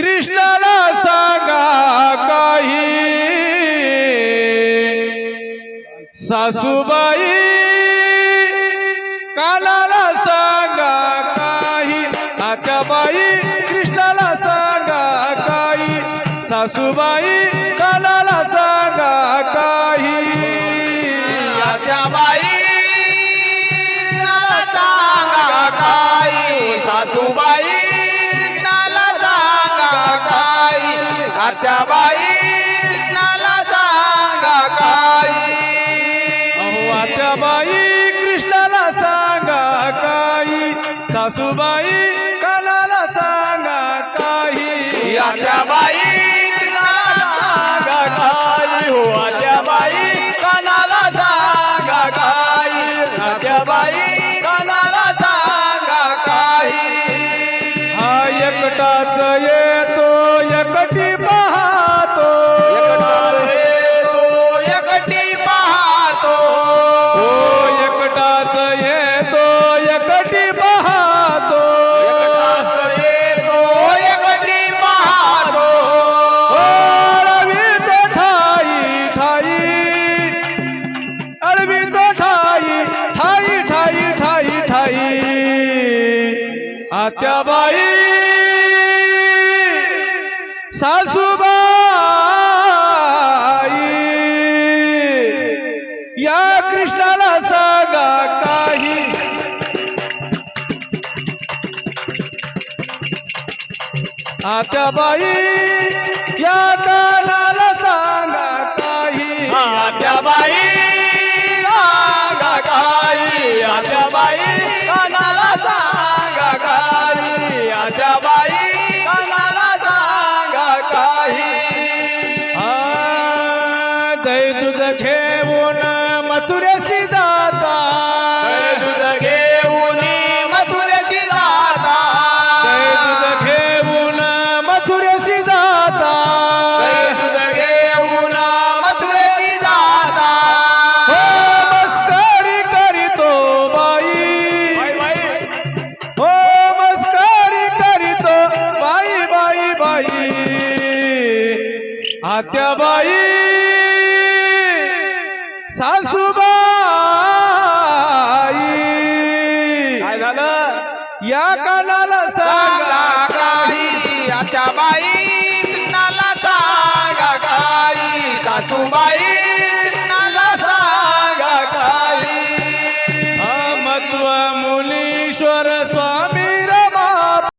कृष्णाला सांगा काही. सासूबाई कानाला सांगा काही. आत्याबाई कृष्णाला सांगा काही. सासूबाई आत्याबाई नाला सांगा काही अहो आत्याबाई कृष्णाला सांगा काही सासूबाई कानाला सांगा काही? सांगा हो आत्याबाई कानाला सांगा काही कानाला सांगा काही हा एकटाच येतो एकटी त्या बाई सासूबाई या कृष्णाला सांगा काही. आत्या बाई या कानाला सांगा काही. आत्या बाई बाई आत्याबाई. सासूबाई. या कानाला सांगा काही आत्याबाई.